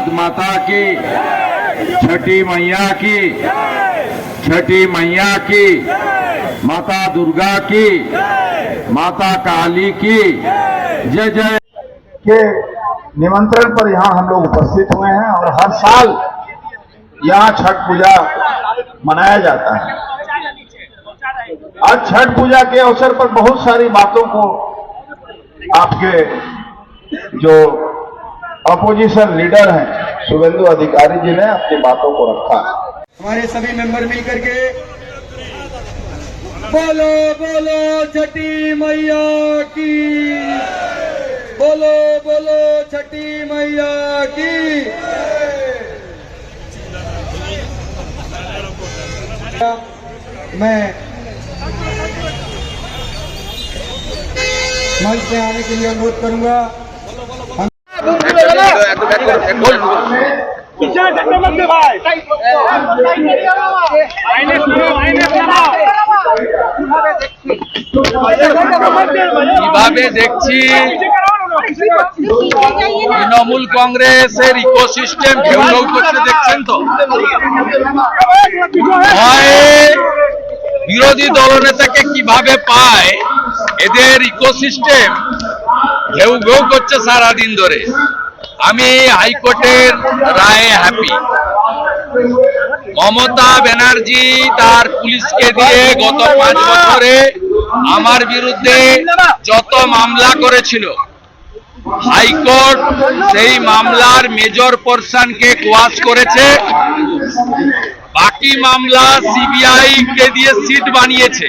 भारत माता की, छठी मैया की, छठी मैया की, माता दुर्गा की, माता काली की, जय जय। के निमंत्रण पर यहाँ हम लोग उपस्थित हुए हैं और हर साल यहाँ छठ पूजा मनाया जाता है। आज छठ पूजा के अवसर पर बहुत सारी बातों को आपके जो अपोजिशन लीडर हैं। शुभेंदु अधिकारी जी ने अपनी बातों को रखा। हमारे सभी मेंबर मिलकर के बोलो बोलो, छठी मैया की। बोलो बोलो, छठी मैया की। मैं मंच पे आने के लिए अनुरोध करूँगा। কীভাবে দেখছি? তৃণমূল কংগ্রেসের ইকোসিস্টেম ঘেউ ঘেউ করতে দেখছেন তো? বিরোধী দলনেতাকে কীভাবে পায়? এদের ইকোসিস্টেম ঘেউ ঘেউ করছে সারাদিন ধরে। আমি হাইকোর্টের রায়ে হ্যাপি মমতা ব্যানার্জি তার পুলিশকে দিয়ে গত পাঁচ বছরে আমার বিরুদ্ধে যত মামলা করেছিল, হাইকোর্ট সেই মামলার মেজর পোর্শনকে কোয়াশ করেছে। বাকি মামলা সিবিআই কে দিয়ে সিট বানিয়েছে।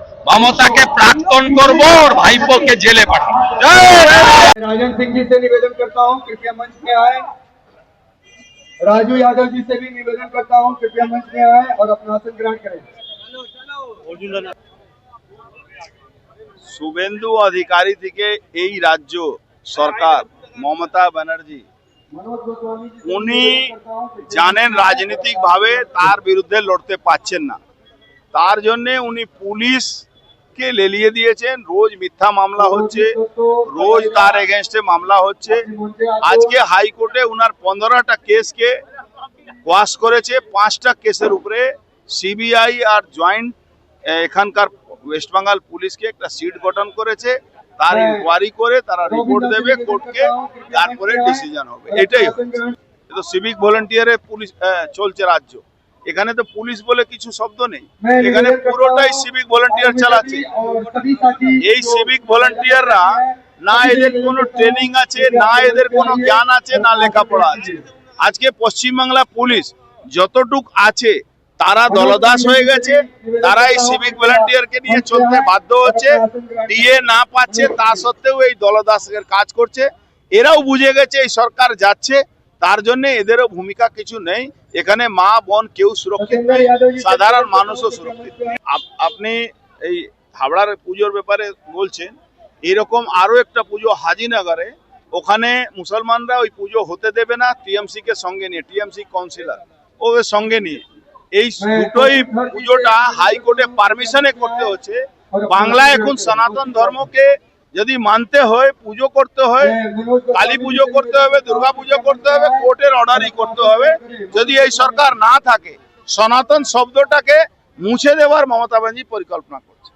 মমতাকে প্রাক্তন করবো ওর ভাইপোকে জেলে পাঠাবো জয় রাম। राजन सिंह जी से निवेदन करता हूं कृपया मंच में आए राजू यादव जी से भी निवेदन करता हूं कृपया मंच में आए और अपना आसन ग्रहण करें শুভেন্দু অধিকারী থেকে এই রাজ্য সরকার মমতা ব্যানার্জি मनोज गोस्वामी जी से উনি निवेदन करता हूं, कृपया জানেন রাজনীতিকভাবে তার বিরুদ্ধে লড়তে পাচ্ছেন না তার জন্য উনি পুলিশকে লেলিয়ে দিয়েছেন? রোজ মিথ্যা মামলা হচ্ছে রোজ তার এগেনস্টে মামলা হচ্ছে। আজকে হাইকোর্টে উনার পনেরোটা কেসকে ওয়াশ করেছে পাঁচটা কেসের উপরে সিবিআই আর জয়েন্ট এখানকার ওয়েস্ট বেঙ্গল পুলিশকে একটা সিট গঠন করেছে। তার ইনকোয়ারি করে তারা রিপোর্ট দেবে কোর্টকে তারপরে ডিসিশন হবে। এটাই হচ্ছে। তো সিভিক ভলেন্টিয়ারে পুলিশ চলছে রাজ্য। এখানে তো পুলিশ বলে কিছু শব্দ নেই। এখানে পুরোটাই সিভিক ভলান্টিয়ার চালাচ্ছে। এই সিভিক ভলান্টিয়াররা না এদের কোনো ট্রেনিং আছে না এদের কোনো জ্ঞান আছে না লেখাপড়া আছে। আজকে পশ্চিমবাংলা পুলিশ যতটুক আছে তারা দলদাস হয়ে গেছে তারা এই সিভিক ভলান্টিয়ারকে নিয়ে চলতে বাধ্য হচ্ছে দিয়ে না পাচ্ছে তা সত্ত্বেও এই দলদাসের কাজ করছে। এরাও বুঝে গেছে এই সরকার যাচ্ছে তার জন্য এদেরও ভূমিকা কিছু নেই। এখানে মা, বোন কেউ সুরক্ষিত নেই। সাধারণ মানুষও সুরক্ষিত আপনি এই হাবড়ার পুজোর ব্যাপারে বলছেন, এরকম আরও একটা পুজো হাজিনগরে। ওখানে মুসলমানরা ওই পুজো হতে দেবে না টিএমসি কে সঙ্গে নিয়ে, টিএমসি কাউন্সিলর। ও সঙ্গে নিয়ে। এই দুটোই পুজোটা হাইকোর্টে পারমিশনে করতে হচ্ছে। বাংলা এখন সনাতন ধর্মকে যদি মানতে হয়, পুজো করতে হয়, কালী পুজো করতে হবে, দুর্গা পুজো করতে হবে, কোর্টের অর্ডারই করতে হবে। যদি এই সরকার না থাকে, সনাতন শব্দটাকে মুছে দেওয়ার মমতা ব্যানার্জি পরিকল্পনা করছে।